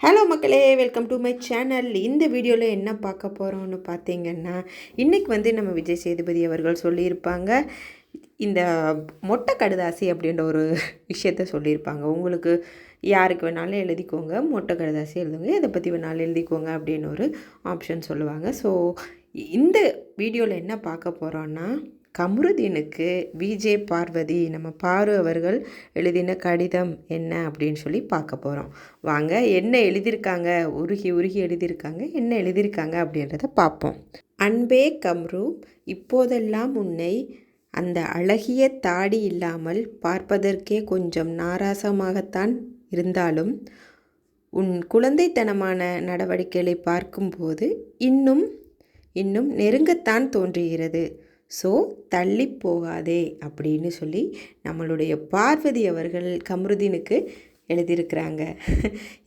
Hello மக்களே welcome to my channel இந்த வீடியோவில் என்ன பார்க்க போகிறோம்னு பார்த்தீங்கன்னா இன்றைக்கி வந்து நம்ம விஜய் சேதுபதி அவர்கள் சொல்லியிருப்பாங்க. இந்த மொட்டை கடுதாசி அப்படின்ற ஒரு விஷயத்த சொல்லியிருப்பாங்க. உங்களுக்கு யாருக்கு வேணாலும் எழுதிக்கோங்க. மொட்டை கடுதாசி எழுதுங்க. எதை பற்றி வேணாலும் எழுதிக்கோங்க அப்படின்னு ஒரு ஆப்ஷன் சொல்லுவாங்க. ஸோ இந்த வீடியோவில் என்ன பார்க்க போகிறோன்னா கமருதீனுக்கு விஜே பார்வதி நம்ம பாரு அவர்கள் எழுதின கடிதம் என்ன அப்படின்னு சொல்லி பார்க்க போகிறோம் வாங்க என்ன எழுதியிருக்காங்க? உருகி உருகி எழுதியிருக்காங்க. என்ன எழுதியிருக்காங்க அப்படின்றத பார்ப்போம். அன்பே கம்ரு இப்போதெல்லாம் உன்னை அந்த அழகிய தாடி இல்லாமல் பார்ப்பதற்கே கொஞ்சம் நாராசமாகத்தான் இருந்தாலும் உன் குழந்தைத்தனமான நடவடிக்கைகளை பார்க்கும்போது இன்னும் இன்னும் நெருங்கத்தான் தோன்றுகிறது. ஸோ தள்ளி போகாதே அப்படின்னு சொல்லி நம்மளுடைய பார்வதி அவர்கள் கமருதீனுக்கு எழுதியிருக்கிறாங்க.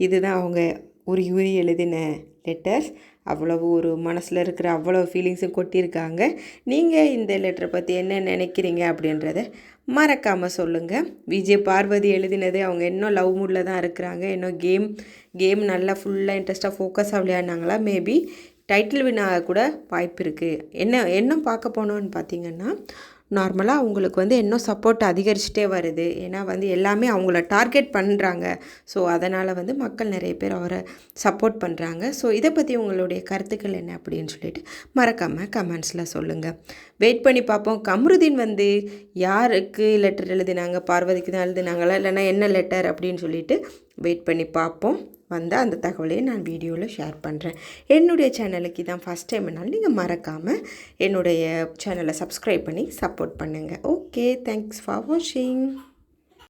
இதுதான் அவங்க உரி உரி எழுதின லெட்டர்ஸ் அவ்வளவு ஒரு மனசில் இருக்கிற அவ்வளோ ஃபீலிங்ஸும் கொட்டியிருக்காங்க. நீங்கள் இந்த லெட்டரை பற்றி என்ன நினைக்கிறீங்க அப்படின்றத மறக்காமல் சொல்லுங்கள் விஜய் பார்வதி எழுதினது அவங்க இன்னும் லவ் மூடில் தான் இருக்கிறாங்க. இன்னும் கேம் கேம் நல்லா ஃபுல்லாக இன்ட்ரெஸ்ட்டாக ஃபோக்கஸாக விளையாடினாங்களா? மேபி டைட்டில் வின் கூட வாய்ப்பு இருக்குது என்ன என்ன பார்க்க போனோன்னு பார்த்தீங்கன்னா நார்மலாக அவங்களுக்கு வந்து இன்னும் சப்போர்ட் அதிகரிச்சுட்டே வருது. ஏன்னா வந்து எல்லாமே அவங்கள டார்கெட் பண்ணுறாங்க ஸோ அதனால் வந்து மக்கள் நிறைய பேர் அவரை சப்போர்ட் பண்ணுறாங்க ஸோ இதை பற்றி உங்களுடைய கருத்துக்கள் என்ன அப்படின்னு சொல்லிட்டு மறக்காமல் கமெண்ட்ஸில் சொல்லுங்கள் வெயிட் பண்ணி பார்ப்போம். கம்ருதீன் வந்து யாருக்கு லெட்டர் எழுதினாங்க? பார்வதிக்கு தான் எழுதினாங்களா? இல்லைனா என்ன லெட்டர் அப்படின்னு சொல்லிட்டு வெயிட் பண்ணி பார்ப்போம். வந்தால் அந்த தகவலையும் நான் வீடியோவில் ஷேர் பண்ணுறேன் என்னுடைய சேனலுக்கு இதான் ஃபஸ்ட் டைம்னாலும் நீங்கள் மறக்காமல் என்னுடைய சேனலை சப்ஸ்கிரைப் பண்ணி சப்போர்ட் பண்ணுங்கள் ஓகே தேங்க்ஸ் ஃபார் வாட்சிங்